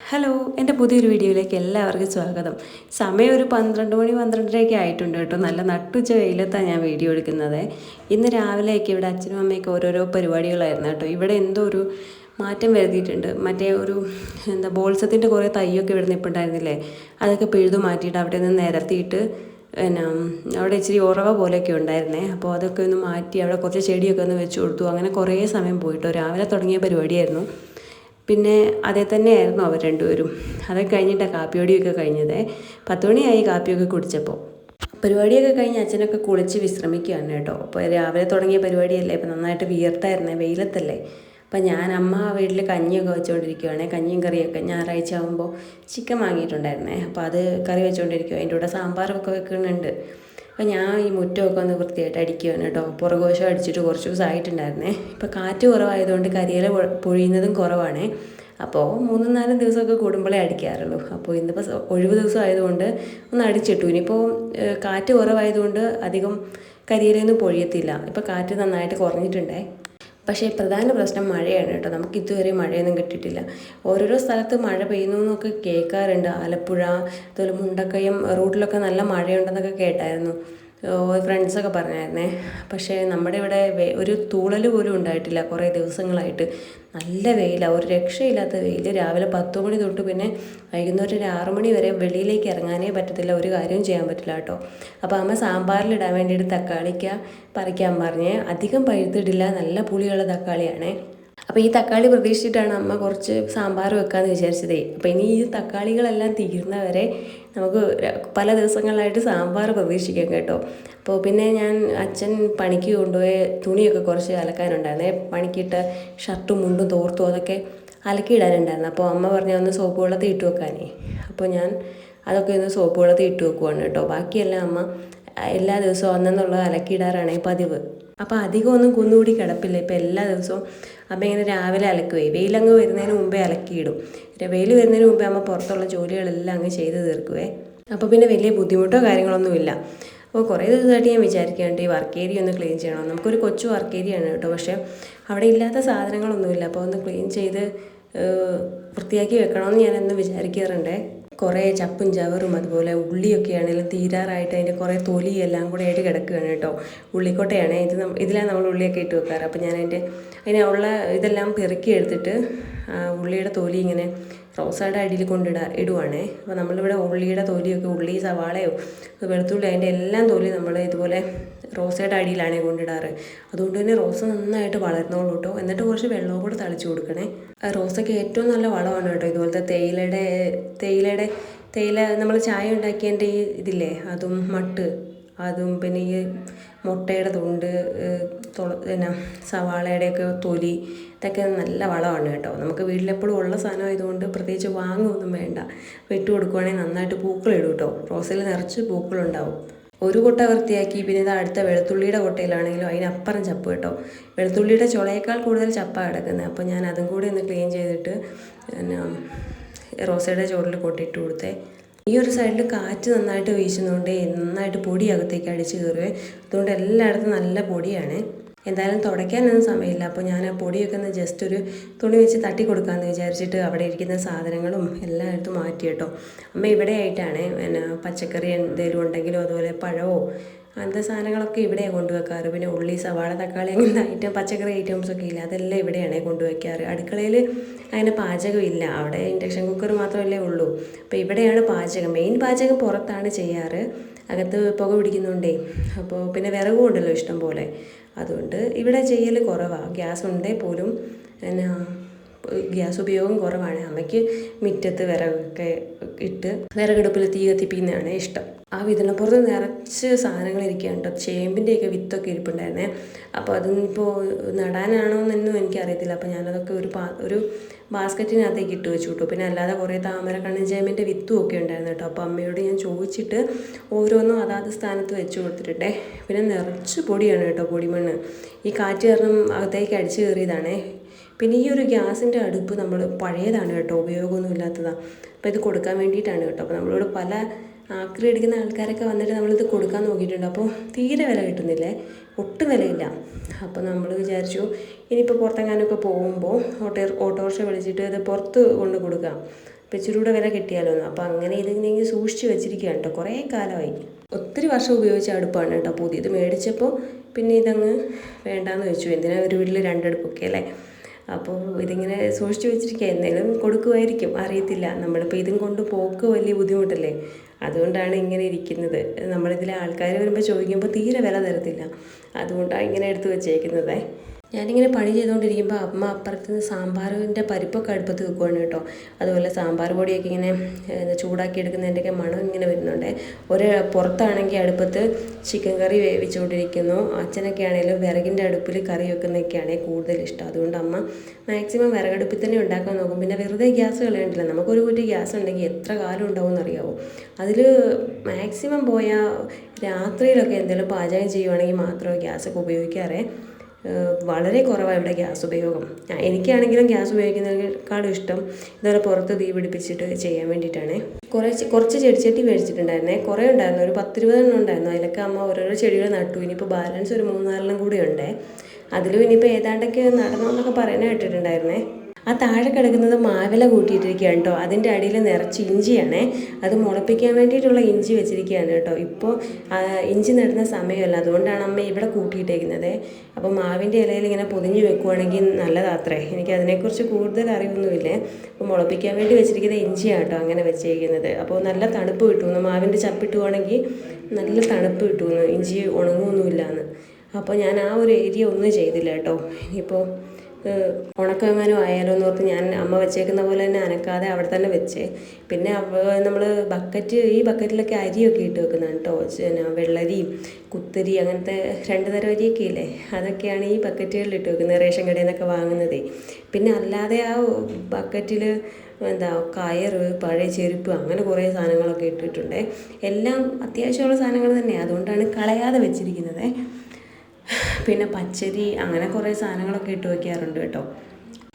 Hello എന്റെ പുതിയൊരു വീഡിയോയിലേക്ക് എല്ലാവർക്കും സ്വാഗതം. സമയം ഒരു പന്ത്രണ്ട് മണി പന്ത്രണ്ടരയൊക്കെ ആയിട്ടുണ്ട് കേട്ടോ. നല്ല നട്ടുച്ച വെയിലത്താണ് ഞാൻ വീഡിയോ എടുക്കുന്നത്. ഇന്ന് രാവിലെയൊക്കെ ഇവിടെ അച്ഛനും അമ്മയൊക്കെ ഓരോരോ പരിപാടികളായിരുന്നു കേട്ടോ. ഇവിടെ എന്തോ ഒരു മാറ്റം വരുത്തിയിട്ടുണ്ട്. മറ്റേ ഒരു എന്താ ബോൾസത്തിന്റെ കുറേ തയ്യൊക്കെ ഇവിടെ നിൽപ്പുണ്ടായിരുന്നില്ലേ അതൊക്കെ പിഴുതു മാറ്റിയിട്ട് അവിടെ നിന്ന് നിരത്തിയിട്ട് പിന്നെ അവിടെ ഇച്ചിരി ഉറവ പോലെയൊക്കെ ഉണ്ടായിരുന്നേ. അപ്പോൾ അതൊക്കെ ഒന്ന് മാറ്റി അവിടെ കുറച്ച് ചെടിയൊക്കെ ഒന്ന് വെച്ച് കൊടുത്തു. അങ്ങനെ കുറേ സമയം പോയിട്ടോ. രാവിലെ തുടങ്ങിയ പരിപാടിയായിരുന്നു. പിന്നെ അതേ തന്നെയായിരുന്നു അവർ രണ്ടുപേരും. അതൊക്കെ കഴിഞ്ഞിട്ടാണ് കാപ്പിയോടിയൊക്കെ കഴിഞ്ഞത്. പത്ത് മണിയായി കാപ്പിയൊക്കെ കുടിച്ചപ്പോൾ. പരിപാടിയൊക്കെ കഴിഞ്ഞ് അച്ഛനൊക്കെ കുളിച്ച് വിശ്രമിക്കുകയാണ് കേട്ടോ. അപ്പോൾ രാവിലെ തുടങ്ങിയ പരിപാടിയല്ലേ? ഇപ്പോൾ നന്നായിട്ട് വിയർത്തായിരുന്നേ. വെയിലത്തല്ലേ? അപ്പം ഞാൻ അമ്മ വീട്ടിൽ കഞ്ഞിയൊക്കെ വെച്ചുകൊണ്ടിരിക്കുകയാണ് കഞ്ഞിയും കറിയൊക്കെ ഞായറാഴ്ച ആകുമ്പോൾ ചിക്കൻ വാങ്ങിയിട്ടുണ്ടായിരുന്നേ. അപ്പോൾ അത് കറി വെച്ചുകൊണ്ടിരിക്കുക അതിന്റെ കൂടെ സാമ്പാറൊക്കെ വെക്കുന്നുണ്ട്. അപ്പോൾ ഞാൻ ഈ മുറ്റമൊക്കെ ഒന്ന് വൃത്തിയായിട്ട് അടിക്കുകയാണ് കേട്ടോ. പുറകോശം അടിച്ചിട്ട് കുറച്ച് ദിവസമായിട്ടുണ്ടായിരുന്നേ. ഇപ്പോൾ കാറ്റ് കുറവായതുകൊണ്ട് കരിയില പൊഴിയുന്നതും കുറവാണേ. അപ്പോൾ മൂന്നും നാലും ദിവസമൊക്കെ കൂടുമ്പോഴേ അടിക്കാറുള്ളൂ. അപ്പോൾ ഇന്നിപ്പോൾ ഒഴിവ് ദിവസം ആയതുകൊണ്ട് ഒന്ന് അടിച്ചിട്ടു. ഇനിയിപ്പോൾ കാറ്റ് കുറവായതുകൊണ്ട് അധികം കരിയിലൊന്നും പൊഴിയത്തില്ല. ഇപ്പോൾ കാറ്റ് നന്നായിട്ട് കുറഞ്ഞിട്ടുണ്ടേ. പക്ഷേ പ്രധാന പ്രശ്നം മഴയാണ് കേട്ടോ. നമുക്ക് ഇതുവരെ മഴയൊന്നും കിട്ടിയിട്ടില്ല. ഓരോരോ സ്ഥലത്ത് മഴ പെയ്യുന്നു എന്നൊക്കെ കേൾക്കാറുണ്ട്. ആലപ്പുഴ അതുപോലെ മുണ്ടക്കയം റൂട്ടിലൊക്കെ നല്ല മഴയുണ്ടെന്നൊക്കെ കേട്ടായിരുന്നു. ഫ്രണ്ട്സൊക്കെ പറഞ്ഞായിരുന്നേ. പക്ഷേ നമ്മുടെ ഇവിടെ ഒരു തൂളൽ പോലും ഉണ്ടായിട്ടില്ല കുറേ ദിവസങ്ങളായിട്ട്. നല്ല വെയിലാണ് ഒരു രക്ഷയില്ലാത്ത വെയിൽ രാവിലെ പത്ത് മണി തൊട്ട് പിന്നെ വൈകുന്നേരം ഒരു ആറ് മണി വരെ വെളിയിലേക്ക് ഇറങ്ങാനേ പറ്റത്തില്ല ഒരു കാര്യവും ചെയ്യാൻ പറ്റില്ല കേട്ടോ. അപ്പോൾ അമ്മ സാമ്പാറിലിടാൻ വേണ്ടിയിട്ട് തക്കാളിക്ക പറിക്കാൻ പറഞ്ഞ്. അധികം പഴുത്തിട്ടില്ല നല്ല പുളിയുള്ള തക്കാളിയാണേ. അപ്പോൾ ഈ തക്കാളി പ്രതീക്ഷിച്ചിട്ടാണ് അമ്മ കുറച്ച് സാമ്പാർ വെക്കാമെന്ന് വിചാരിച്ചതേ. അപ്പോൾ ഇനി ഈ തക്കാളികളെല്ലാം തീരുന്നവരെ നമുക്ക് പല ദിവസങ്ങളിലായിട്ട് സാമ്പാർ പ്രതീക്ഷിക്കാം കേട്ടോ. അപ്പോൾ പിന്നെ ഞാൻ അച്ഛൻ പണിക്ക് കൊണ്ടുപോയ തുണിയൊക്കെ കുറച്ച് അലക്കാനുണ്ടായിരുന്നേ. പണിക്കിട്ട ഷർട്ടും മുണ്ടും തോർത്തും അതൊക്കെ അലക്കിയിടാനുണ്ടായിരുന്നു. അപ്പോൾ അമ്മ പറഞ്ഞ ഒന്ന് സോപ്പ് വെള്ളത്തിൽ ഇട്ട് വെക്കാനേ. അപ്പോൾ ഞാൻ അതൊക്കെ ഒന്ന് സോപ്പ് വെള്ളത്തിൽ ഇട്ട് വെക്കുവാണ് കേട്ടോ. ബാക്കിയെല്ലാം അമ്മ എല്ലാ ദിവസവും അന്നെന്നുള്ളത് അലക്കിയിടാറാണ് പതിവ്. അപ്പോൾ അധികം ഒന്നും കുന്നുകൂടി കിടപ്പില്ല. ഇപ്പോൾ എല്ലാ ദിവസവും അമ്മ ഇങ്ങനെ രാവിലെ അലക്കുവേ. വെയിലങ്ങ് വരുന്നതിന് മുമ്പേ അലക്കിയിടും. വെയിൽ വരുന്നതിന് മുമ്പേ അമ്മ പുറത്തുള്ള ജോലികളെല്ലാം അങ്ങ് ചെയ്ത് തീർക്കുവേ. അപ്പോൾ പിന്നെ വലിയ ബുദ്ധിമുട്ടോ കാര്യങ്ങളൊന്നുമില്ല അപ്പോൾ കുറേ ദിവസമായിട്ട് ഞാൻ വിചാരിക്കുന്നുണ്ട് ഈ വർക്ക് ഏരിയ ഒന്ന് ക്ലീൻ ചെയ്യണം. നമുക്കൊരു കൊച്ചു വർക്ക് ഏരിയ ആണ് കേട്ടോ. പക്ഷേ അവിടെ ഇല്ലാത്ത സാധനങ്ങളൊന്നുമില്ല. അപ്പോൾ ഒന്ന് ക്ലീൻ ചെയ്ത് വൃത്തിയാക്കി വെക്കണമെന്ന് ഞാനൊന്ന് വിചാരിക്കാറുണ്ടേ. കുറേ ചപ്പും ചവറും അതുപോലെ ഉള്ളിയൊക്കെ ആണെങ്കിലും തീരാറായിട്ട് അതിന്റെ കുറേ തൊലി എല്ലാം കൂടെ ആയിട്ട് കിടക്കുകയാണ് കേട്ടോ. ഉള്ളിക്കോട്ടയാണ്. ഇത് ഇതിലാണ് നമ്മൾ ഉള്ളിയൊക്കെ ഇട്ട് വെക്കാറ്. അപ്പോൾ ഞാൻ അതിന്റെ അതിനുള്ള ഇതെല്ലാം പെറുക്കി എടുത്തിട്ട് ഉള്ളിയുടെ തൊലി ഇങ്ങനെ റോസയുടെ അടിയിൽ കൊണ്ടിട ഇടുവാണേ. അപ്പോൾ നമ്മളിവിടെ ഉള്ളിയുടെ തൊലിയൊക്കെ ഉള്ളി സവാളയോ വെളുത്തുള്ളി അതിന്റെ എല്ലാം തൊലി നമ്മൾ ഇതുപോലെ റോസയുടെ അടിയിലാണ് കൊണ്ടിടാറ്. അതുകൊണ്ട് തന്നെ റോസ നന്നായിട്ട് വളർന്നോളൂ കേട്ടോ. എന്നിട്ട് കുറച്ച് വെള്ളവും കൂടെ തളിച്ചു കൊടുക്കണേ. റോസയ്ക്ക് ഏറ്റവും നല്ല വളമാണ് കേട്ടോ ഇതുപോലത്തെ തേയിലയുടെ തേയിലയുടെ തേയില നമ്മൾ ചായ ഉണ്ടാക്കിയതിന്റെ ഈ ഇതില്ലേ അതും മട്ട് അതും പിന്നെ ഈ മുട്ടയുടെ തൊണ്ട് പിന്നെ സവാളയുടെയൊക്കെ തൊലി ഇതൊക്കെ നല്ല വളമാണ് കേട്ടോ. നമുക്ക് വീട്ടിലെപ്പോഴും ഉള്ള സാധനം ആയതുകൊണ്ട് പ്രത്യേകിച്ച് വാങ്ങുമൊന്നും വേണ്ട. വിട്ട് കൊടുക്കുവാണെങ്കിൽ നന്നായിട്ട് പൂക്കളിടും കേട്ടോ. റോസിൽ നിറച്ച് പൂക്കളുണ്ടാവും ഒരു കൊട്ട വൃത്തിയാക്കി പിന്നെ ഇത് അടുത്ത വെളുത്തുള്ളിയുടെ കൊട്ടയിലാണെങ്കിലും അതിനപ്പുറം ചപ്പ് കേട്ടോ. വെളുത്തുള്ളിയുടെ ചുളയേക്കാൾ കൂടുതൽ ചപ്പ കിടക്കുന്നത്. അപ്പോൾ ഞാൻ അതും കൂടി ഒന്ന് ക്ലീൻ ചെയ്തിട്ട് പിന്നെ റോസയുടെ ചോറിൽ കൊട്ടിയിട്ട് കൊടുത്തേ. ഈ ഒരു സൈഡിൽ കാറ്റ് നന്നായിട്ട് വീശുന്നതുകൊണ്ട് നന്നായിട്ട് പൊടി അകത്തേക്ക് അടിച്ച് കയറുവേ. അതുകൊണ്ട് എല്ലായിടത്തും നല്ല പൊടിയാണ്. എന്തായാലും തുടയ്ക്കാനൊന്നും സമയമില്ല. അപ്പോൾ ഞാൻ ആ പൊടിയൊക്കെ ഒന്ന് ജസ്റ്റ് ഒരു തുണി വെച്ച് തട്ടി കൊടുക്കാമെന്ന് വിചാരിച്ചിട്ട് അവിടെ ഇരിക്കുന്ന സാധനങ്ങളും എല്ലാം എടുത്ത് മാറ്റി കേട്ടോ. അമ്മ ഇവിടെ ആയിട്ടാണ്. പിന്നെ പച്ചക്കറി എന്തെങ്കിലും ഉണ്ടെങ്കിലും അതുപോലെ പഴമോ അങ്ങനത്തെ സാധനങ്ങളൊക്കെ ഇവിടെയാണ് കൊണ്ടുവെക്കാറ് പിന്നെ ഉള്ളി സവാള തക്കാളി അങ്ങനത്തെ ഐറ്റം പച്ചക്കറി ഐറ്റംസ് ഒക്കെ ഇല്ല അതെല്ലാം ഇവിടെയാണ് കൊണ്ടുവയ്ക്കാറ് അടുക്കളയിൽ അങ്ങനെ പാചകം ഇല്ല. അവിടെ ഇൻഡക്ഷൻ കുക്കർ മാത്രമല്ലേ ഉള്ളൂ. അപ്പോൾ ഇവിടെയാണ് പാചകം. മെയിൻ പാചകം പുറത്താണ് ചെയ്യാറ്. അകത്ത് പുക പിടിക്കുന്നുണ്ടേ. അപ്പോൾ പിന്നെ വിറകും ഉണ്ടല്ലോ ഇഷ്ടം പോലെ അതുകൊണ്ട് ഇവിടെ ചെയ്യൽ കുറവാണ് ഗ്യാസ് ഉണ്ടേ പോലും എന്നാ ഗ്യാസ് ഉപയോഗം കുറവാണ്. അമ്മയ്ക്ക് മുറ്റത്ത് വിറകൊക്കെ ഇട്ട് വിറകടുപ്പിൽ തീ കത്തിപ്പിക്കുന്നതാണ് ഇഷ്ടം. ആ വിതണപ്പുറത്ത് നിറച്ച് സാധനങ്ങൾ ഇരിക്കുകയാണ് കേട്ടോ. ചേമ്പിന്റെയൊക്കെ വിത്തൊക്കെ ഇരിപ്പുണ്ടായിരുന്നേ. അപ്പോൾ അതിപ്പോൾ നടാനാണോ എന്നൊന്നും എനിക്കറിയത്തില്ല. അപ്പോൾ ഞാനതൊക്കെ ഒരു പാ ഒരു ബാസ്ക്കറ്റിനകത്തേക്ക് ഇട്ട് വെച്ചു കിട്ടും. പിന്നെ അല്ലാതെ കുറേ താമര കണ്ണൻ ചേമ്പിന്റെ വിത്തും ഒക്കെ ഉണ്ടായിരുന്നു കേട്ടോ. അപ്പോൾ അമ്മയോട് ഞാൻ ചോദിച്ചിട്ട് ഓരോന്നും അതാത് സ്ഥാനത്ത് വെച്ച് കൊടുത്തിട്ടെ. പിന്നെ നിറച്ച് പൊടിയാണ് കേട്ടോ പൊടിമണ്ണ്. ഈ കാറ്റ് കാരണം അകത്തേക്ക് അടിച്ചു കയറിയതാണേ. പിന്നെ ഈ ഒരു ഗ്യാസിന്റെ അടുപ്പ് നമ്മൾ പഴയതാണ് കേട്ടോ. ഉപയോഗമൊന്നും ഇല്ലാത്തതാണ്. അപ്പോൾ ഇത് കൊടുക്കാൻ വേണ്ടിയിട്ടാണ് കേട്ടോ. അപ്പോൾ നമ്മളോട് പല ആക്രി അടിക്കുന്ന ആൾക്കാരൊക്കെ വന്നിട്ട് നമ്മളിത് കൊടുക്കാൻ നോക്കിയിട്ടുണ്ട്. അപ്പോൾ തീരെ വില കിട്ടുന്നില്ലേ. ഒട്ടും വിലയില്ല. അപ്പോൾ നമ്മൾ വിചാരിച്ചു ഇനിയിപ്പോൾ പുറത്തെങ്ങാനൊക്കെ പോകുമ്പോൾ ഓട്ടോ ഓട്ടോറിക്ഷ വിളിച്ചിട്ട് ഇത് പുറത്ത് കൊണ്ട് കൊടുക്കാം. അപ്പോൾ ഇച്ചിരി കൂടെ വില കിട്ടിയാലോ എന്ന്. അപ്പോൾ അങ്ങനെ ഇതിങ്ങനെ സൂക്ഷിച്ച് വെച്ചിരിക്കുകയാണ് കേട്ടോ. കുറേ കാലമായി. ഒത്തിരി വർഷം ഉപയോഗിച്ച അടുപ്പാണ് കേട്ടോ പുതിയത്. മേടിച്ചപ്പോൾ പിന്നെ ഇതങ്ങ് വേണ്ടാന്ന് വെച്ചു. എന്തിനാ ഒരു വീട്ടിൽ രണ്ടടുപ്പൊക്കെ അല്ലേ? അപ്പോൾ ഇതിങ്ങനെ സൂക്ഷിച്ച് വെച്ചിരിക്കുക. എന്തെങ്കിലും കൊടുക്കുമായിരിക്കും. അറിയത്തില്ല. നമ്മളിപ്പോൾ ഇതും കൊണ്ട് പോക്ക് വലിയ ബുദ്ധിമുട്ടല്ലേ? അതുകൊണ്ടാണ് ഇങ്ങനെ ഇരിക്കുന്നത്. നമ്മളിതിലെ ആൾക്കാർ വരുമ്പോൾ ചോദിക്കുമ്പോൾ തീരെ വില തരത്തില്ല. അതുകൊണ്ടാണ് ഇങ്ങനെ എടുത്ത് വെച്ചേക്കുന്നത്. ഞാനിങ്ങനെ പണി ചെയ്തുകൊണ്ടിരിക്കുമ്പോൾ അമ്മ അപ്പുറത്ത് നിന്ന് സാമ്പാറിന്റെ പരിപ്പൊക്കെ അടുപ്പത്ത് വെക്കുവാണ് കേട്ടോ. അതുപോലെ സാമ്പാർ പൊടിയൊക്കെ ഇങ്ങനെ ചൂടാക്കി എടുക്കുന്നതിന്റെയൊക്കെ മണം ഇങ്ങനെ വരുന്നുണ്ട്. ഒരു പുറത്താണെങ്കിൽ അടുപ്പത്ത് ചിക്കൻ കറി വേവിച്ചുകൊണ്ടിരിക്കുന്നു. അച്ഛനൊക്കെ ആണെങ്കിലും വിറകിന്റെ അടുപ്പിൽ കറി വെക്കുന്നതൊക്കെയാണ് കൂടുതൽ ഇഷ്ടം. അതുകൊണ്ട് അമ്മ മാക്സിമം വിറകടുപ്പിൽ തന്നെ ഉണ്ടാക്കാൻ നോക്കും. പിന്നെ വെറുതെ ഗ്യാസ് കളയണ്ടില്ല. നമുക്കൊരു കുറ്റി ഗ്യാസ് ഉണ്ടെങ്കിൽ എത്ര കാലം ഉണ്ടാവും അറിയാവോ അതിൽ മാക്സിമം പോയാൽ രാത്രിയിലൊക്കെ എന്തെങ്കിലും പാചകം ചെയ്യുവാണെങ്കിൽ മാത്രമേ ഗ്യാസൊക്കെ ഉപയോഗിക്കാറേ. വളരെ കുറവാണ് ഇവിടെ ഗ്യാസ് ഉപയോഗം. എനിക്കാണെങ്കിലും ഗ്യാസ് ഉപയോഗിക്കുന്നതിനേക്കാളും ഇഷ്ടം ഇതുപോലെ പുറത്ത് തീ പിടിപ്പിച്ചിട്ട് ചെയ്യാൻ വേണ്ടിയിട്ടാണ്. കുറേ കുറച്ച് ചെടിച്ചട്ടി മേടിച്ചിട്ടുണ്ടായിരുന്നേ. കുറേ ഉണ്ടായിരുന്നു. ഒരു പത്തിരുപതെണ്ണം ഉണ്ടായിരുന്നു. അതിലൊക്കെ അമ്മ ഓരോരോ ചെടികൾ നട്ടു. ഇനിയിപ്പോൾ ബാലൻസ് ഒരു മൂന്നാലെണ്ണം കൂടി ഉണ്ടേ. അതിലും ഇനിയിപ്പോൾ ഏതാണ്ടൊക്കെ നടന്നു എന്നൊക്കെ പറയുന്നത് കേട്ടിട്ടുണ്ടായിരുന്നേ. ആ താഴെ കിടക്കുന്നത് മാവില കൂട്ടിയിട്ടിരിക്കുകയാണ് കേട്ടോ. അതിന്റെ അടിയിൽ നിറച്ച് ഇഞ്ചിയാണേ. അത് മുളപ്പിക്കാൻ വേണ്ടിയിട്ടുള്ള ഇഞ്ചി വെച്ചിരിക്കുകയാണ് കേട്ടോ. ഇപ്പോൾ ഇഞ്ചി നടുന്ന സമയമല്ല. അതുകൊണ്ടാണ് അമ്മ ഇവിടെ കൂട്ടിയിട്ടേക്കുന്നത്. അപ്പോൾ മാവിന്റെ ഇലയിൽ ഇങ്ങനെ പൊതിഞ്ഞ് വെക്കുവാണെങ്കിൽ നല്ലതാത്രേ. എനിക്ക് അതിനെക്കുറിച്ച് കൂടുതൽ അറിവൊന്നുമില്ലേ. അപ്പോൾ മുളപ്പിക്കാൻ വേണ്ടി വെച്ചിരിക്കുന്ന ഇഞ്ചിയാണ് കേട്ടോ അങ്ങനെ വെച്ചേക്കുന്നത്. അപ്പോൾ നല്ല തണുപ്പ് കിട്ടുമെന്ന്. മാവിന്റെ ചപ്പിട്ടുവാണെങ്കിൽ നല്ല തണുപ്പ് കിട്ടുമെന്ന്. ഇഞ്ചി ഉണങ്ങുമൊന്നുമില്ല എന്ന് അപ്പോൾ ഞാൻ ആ ഒരു ഏരിയ ഒന്നും ചെയ്തില്ല കേട്ടോ. ഇനിയിപ്പോൾ ഉണക്കമെങ്ങാനും ആയാലോ എന്ന് ഓർത്ത് ഞാൻ അമ്മ വെച്ചേക്കുന്ന പോലെ തന്നെ അനക്കാതെ അവിടെ തന്നെ വെച്ചേ. പിന്നെ നമ്മൾ ബക്കറ്റ് ഈ ബക്കറ്റിലൊക്കെ അരിയൊക്കെ ഇട്ട് വെക്കുന്നതാണ് കേട്ടോ പിന്നെ വെള്ളരി കുത്തരി അങ്ങനത്തെ രണ്ട് തരം അരിയൊക്കെ ഇല്ലേ? അതൊക്കെയാണ് ഈ ബക്കറ്റുകളിൽ ഇട്ട് വെക്കുന്നത് റേഷൻ കടയിൽ നിന്നൊക്കെ വാങ്ങുന്നതേ. പിന്നെ അല്ലാതെ ആ ബക്കറ്റിൽ എന്താ കയറ് പഴയ ചെരുപ്പ് അങ്ങനെ കുറേ സാധനങ്ങളൊക്കെ ഇട്ടിട്ടുണ്ട്. എല്ലാം അത്യാവശ്യമുള്ള സാധനങ്ങൾ തന്നെയാണ് അതുകൊണ്ടാണ് കളയാതെ വെച്ചിരിക്കുന്നത്. പിന്നെ പച്ചരി അങ്ങനെ കുറേ സാധനങ്ങളൊക്കെ ഇട്ട് വയ്ക്കാറുണ്ട് കേട്ടോ.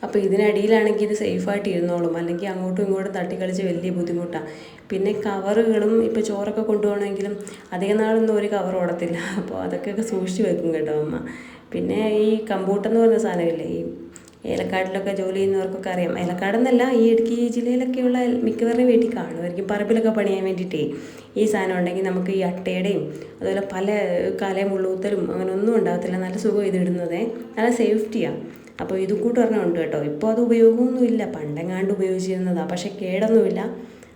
അപ്പോൾ ഇതിനടിയിലാണെങ്കിൽ ഇത് സേഫായിട്ട് ഇരുന്നോളും. അല്ലെങ്കിൽ അങ്ങോട്ടും ഇങ്ങോട്ടും തട്ടിക്കളിച്ച് വലിയ ബുദ്ധിമുട്ടാണ് പിന്നെ കവറുകളും ഇപ്പോൾ ചോറൊക്കെ കൊണ്ടുപോകണമെങ്കിലും അധികം നാളൊന്നും ഒരു കവർ ഓടത്തില്ല. അപ്പോൾ അതൊക്കെ സൂക്ഷിച്ച് വെക്കും കേട്ടോ അമ്മ. പിന്നെ ഈ കമ്പൂട്ടെന്ന് പറഞ്ഞ സാധനമില്ലേ? ഈ ഏലക്കാടിലൊക്കെ ജോലി ചെയ്യുന്നവർക്കൊക്കെ അറിയാം. ഏലക്കാടെന്നല്ല ഈ ഇടുക്കി ജില്ലയിലൊക്കെയുള്ള മിക്കവരുടെയും വീട്ടിൽ കാണുമായിരിക്കും. പറമ്പിലൊക്കെ പണിയാൻ വേണ്ടിയിട്ടേ ഈ സാധനം ഉണ്ടെങ്കിൽ നമുക്ക് ഈ അട്ടയുടെയും അതുപോലെ പല കലയും മുള്ളൂത്തലും അങ്ങനെ ഒന്നും ഉണ്ടാകത്തില്ല. നല്ല സുഖം ഇത് ഇടുന്നത്. നല്ല സേഫ്റ്റിയാണ് അപ്പോൾ ഇതും കൂട്ട് ഒരെണ്ണം ഉണ്ട് കേട്ടോ. ഇപ്പോൾ അത് ഉപയോഗമൊന്നുമില്ല. പണ്ടെങ്ങാണ്ട് ഉപയോഗിച്ചിരുന്നതാണ് പക്ഷേ കേടൊന്നുമില്ല.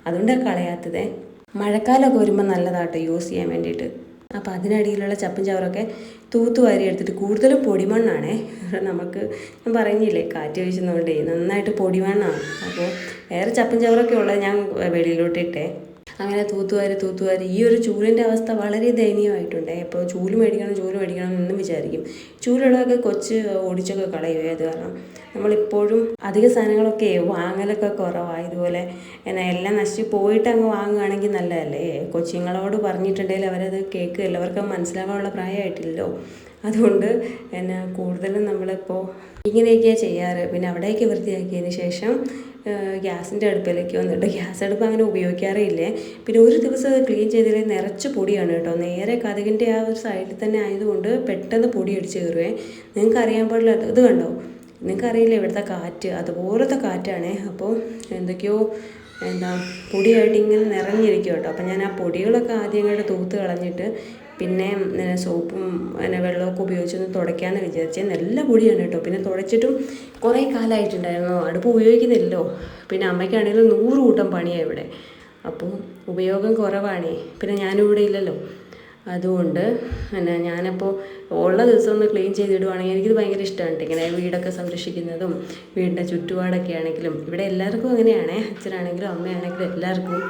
അതുകൊണ്ടാണ് കളയാത്തത്. മഴക്കാലമൊക്കെ വരുമ്പോൾ നല്ലതാട്ടോ യൂസ് ചെയ്യാൻ വേണ്ടിയിട്ട്. അപ്പോൾ അതിനടിയിലുള്ള ചപ്പും ചവറൊക്കെ തൂത്ത് വാരി എടുത്തിട്ട് കൂടുതലും പൊടിമണ്ണാണേ. നമുക്ക് ഞാൻ പറഞ്ഞില്ലേ കാറ്റ് വീശുന്നതുകൊണ്ടേ നന്നായിട്ട് പൊടിമണ്ണാണ്. അപ്പോൾ വേറെ ചപ്പും ചവറൊക്കെ ഉള്ളത് ഞാൻ വെളിയിലോട്ട് ഇട്ടേ. അങ്ങനെ തൂത്തുവാരി തൂത്തുവാരി. ഈ ഒരു ചൂലിന്റെ അവസ്ഥ വളരെ ദയനീയമായിട്ടുണ്ട്. ഇപ്പോൾ ചൂൽ മേടിക്കണം ചൂൽ മേടിക്കണം എന്നും വിചാരിക്കും. ചൂലുള്ളതൊക്കെ കൊച്ച് ഓടിച്ചൊക്കെ കളയുവേ അത് കാരണം നമ്മളിപ്പോഴും അധിക സാധനങ്ങളൊക്കെ വാങ്ങലൊക്കെ കുറവാണ് ഇതുപോലെ എന്നാ എല്ലാം നശിച്ച് പോയിട്ട് അങ്ങ് വാങ്ങുകയാണെങ്കിൽ നല്ലതല്ലേ? കൊച്ചുങ്ങളോട് പറഞ്ഞിട്ടുണ്ടെങ്കിൽ അവരത് കേൾക്കുകയല്ല. അവർക്ക് മനസ്സിലാകാനുള്ള പ്രായമായിട്ടില്ലല്ലോ. അതുകൊണ്ട് എന്നാ കൂടുതലും നമ്മളിപ്പോൾ ഇങ്ങനെയൊക്കെയാണ് ചെയ്യാറ്. പിന്നെ അവിടെയൊക്കെ വൃത്തിയാക്കിയതിന് ശേഷം ഗ്യാസിന്റെ അടുപ്പിലേക്ക് വന്നിട്ട് ഗ്യാസ് അടുപ്പ് അങ്ങനെ ഉപയോഗിക്കാറേ ഇല്ലേ പിന്നെ ഒരു ദിവസം അത് ക്ലീൻ ചെയ്തതിൽ നിറച്ച് പൊടിയാണ് കേട്ടോ. നേരെ കഥകിന്റെ ആ ഒരു സൈഡിൽ തന്നെ ആയതുകൊണ്ട് പെട്ടെന്ന് പൊടി അടിച്ച് കയറുവേ. നിങ്ങൾക്ക് അറിയാൻ പാടില്ല. ഇത് കണ്ടോ? നിങ്ങൾക്കറിയില്ല ഇവിടുത്തെ കാറ്റ്. അതുപോലത്തെ കാറ്റാണേ. അപ്പോൾ എന്തൊക്കെയോ എന്താ പൊടിയായിട്ട് ഇങ്ങനെ നിറഞ്ഞിരിക്കും കേട്ടോ. അപ്പം ഞാൻ ആ പൊടികളൊക്കെ ആദ്യം ഇങ്ങോട്ട് തൂത്ത് കളഞ്ഞിട്ട് പിന്നെ സോപ്പും പിന്നെ വെള്ളമൊക്കെ ഉപയോഗിച്ചൊന്ന് തുടയ്ക്കാമെന്ന് വിചാരിച്ചത് നല്ല പൊടിയാണ് കേട്ടോ. പിന്നെ തുടച്ചിട്ടും കുറേ കാലമായിട്ടുണ്ടായിരുന്നു അടുപ്പ് ഉപയോഗിക്കുന്നില്ലല്ലോ. പിന്നെ അമ്മയ്ക്കാണെങ്കിലും നൂറ് കൂട്ടം പണിയാണ് ഇവിടെ. അപ്പോൾ ഉപയോഗം കുറവാണേ. പിന്നെ ഞാനിവിടെ ഇല്ലല്ലോ. അതുകൊണ്ട് പിന്നെ ഞാനപ്പോൾ ഉള്ള ദിവസം ഒന്ന് ക്ലീൻ ചെയ്തിടുവാണെങ്കിൽ എനിക്കിത് ഭയങ്കര ഇഷ്ടമാണ് ഇങ്ങനെ വീടൊക്കെ സംരക്ഷിക്കുന്നതും വീടിന്റെ ചുറ്റുപാടൊക്കെ ആണെങ്കിലും ഇവിടെ എല്ലാവർക്കും അങ്ങനെയാണ്. അച്ഛനാണെങ്കിലും അമ്മയാണെങ്കിലും എല്ലാവർക്കും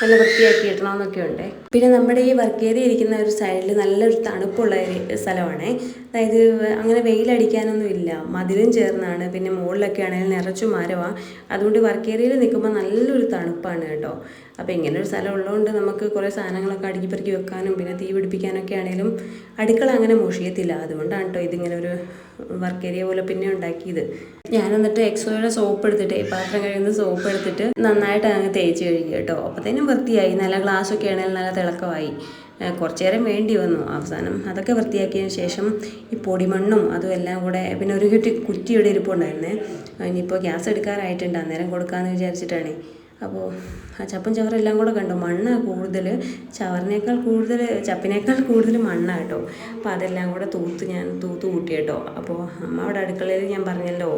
നല്ല വൃത്തിയാക്കി ഇടണമെന്നൊക്കെ ഉണ്ട്. പിന്നെ നമ്മുടെ ഈ വർക്ക് ഏരിയ ഇരിക്കുന്ന ഒരു സൈഡിൽ നല്ലൊരു തണുപ്പുള്ള ഒരു സ്ഥലമാണേ. അതായത് അങ്ങനെ വെയിലടിക്കാനൊന്നും ഇല്ല. മതിലും ചേർന്നാണ്. പിന്നെ മുകളിലൊക്കെ ആണെങ്കിൽ നിറച്ചു മരമാണ് അതുകൊണ്ട് വർക്ക് ഏരിയയിൽ നിൽക്കുമ്പോൾ നല്ലൊരു തണുപ്പാണ് കേട്ടോ. അപ്പോൾ ഇങ്ങനെ ഒരു സ്ഥലം ഉള്ളതുകൊണ്ട് നമുക്ക് കുറേ സാധനങ്ങളൊക്കെ അടുക്കി പെറുക്കി വെക്കാനും പിന്നെ തീ പിടിപ്പിക്കാനൊക്കെ ആണെങ്കിലും അടുക്കള അങ്ങനെ മുഷിയത്തില്ല അതുകൊണ്ടാണ് കേട്ടോ ഇതിങ്ങനെ ഒരു വർക്ക് ഏരിയ പോലെ പിന്നെ ഉണ്ടാക്കിയത്. ഞാൻ എന്നിട്ട് എക്സോയുടെ സോപ്പ് എടുത്തിട്ട് പാത്രം കഴിയുന്ന സോപ്പ് എടുത്തിട്ട് നന്നായിട്ട് അങ്ങ് തേച്ച് കഴുകി കേട്ടോ അപ്പോഴത്തേനും വൃത്തിയായി. നല്ല ഗ്ലാസ്സൊക്കെ ആണെങ്കിൽ നല്ല തിളക്കമായി. കുറച്ച് നേരം വേണ്ടി വന്നു അവസാനം. അതൊക്കെ വൃത്തിയാക്കിയതിന് ശേഷം ഈ പൊടിമണ്ണും അതും എല്ലാം കൂടെ പിന്നെ ഒരു കുറ്റി കുറ്റിയുടെ ഇരിപ്പുണ്ടായിരുന്നേ. ഇനിയിപ്പോൾ ഗ്യാസ് എടുക്കാറായിട്ടുണ്ട്. അന്നേരം കൊടുക്കാമെന്ന് വിചാരിച്ചിട്ടാണ്. അപ്പോൾ ആ ചപ്പും ചവറും എല്ലാം കൂടെ കണ്ടു? മണ്ണാണ് കൂടുതൽ ചവറിനേക്കാൾ കൂടുതൽ ചപ്പിനേക്കാൾ കൂടുതൽ മണ്ണാണ് കേട്ടോ. അപ്പോൾ അതെല്ലാം കൂടെ തൂത്ത് ഞാൻ തൂത്ത് കൂട്ടി കേട്ടോ. അപ്പോൾ അമ്മ അവിടെ അടുക്കളയിൽ ഞാൻ പറഞ്ഞല്ലോ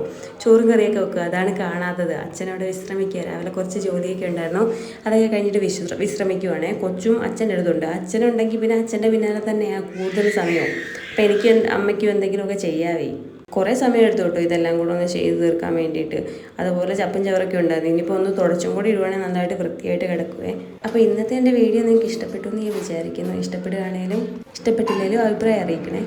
ചോറും കറിയൊക്കെ വെക്കുക അതാണ് കാണാത്തത്. അച്ഛനവിടെ വിശ്രമിക്കുക രാവിലെ കുറച്ച് ജോലിയൊക്കെ ഉണ്ടായിരുന്നു. അതൊക്കെ കഴിഞ്ഞിട്ട് വിശ്ര വിശ്രമിക്കുവാണ്. കൊച്ചും അച്ഛന്റെ അടുത്തുണ്ട്. അച്ഛനുണ്ടെങ്കിൽ പിന്നെ അച്ഛന്റെ പിന്നാലെ തന്നെയാണ് കൂടുതൽ സമയവും. അപ്പോൾ എനിക്ക് അമ്മയ്ക്കും എന്തെങ്കിലുമൊക്കെ ചെയ്യാവേ. കുറേ സമയം എടുത്തു കേട്ടോ ഇതെല്ലാം കൂടെ ഒന്ന് ചെയ്ത് തീർക്കാൻ വേണ്ടിയിട്ട്. അതുപോലെ ചപ്പും ചവറൊക്കെ ഉണ്ടായിരുന്നു. ഇനിയിപ്പോൾ ഒന്ന് തുടച്ചും കൂടി ഇടുവാണെങ്കിൽ നന്നായിട്ട് വൃത്തിയായിട്ട് കിടക്കുവേ. അപ്പോൾ ഇന്നത്തെ എന്റെ വീഡിയോ നിങ്ങൾക്ക് ഇഷ്ടപ്പെട്ടു എന്ന് ഞാൻ വിചാരിക്കുന്നു. ഇഷ്ടപ്പെടുകയാണെങ്കിലും ഇഷ്ടപ്പെട്ടില്ലെങ്കിലും അഭിപ്രായം അറിയിക്കണേ.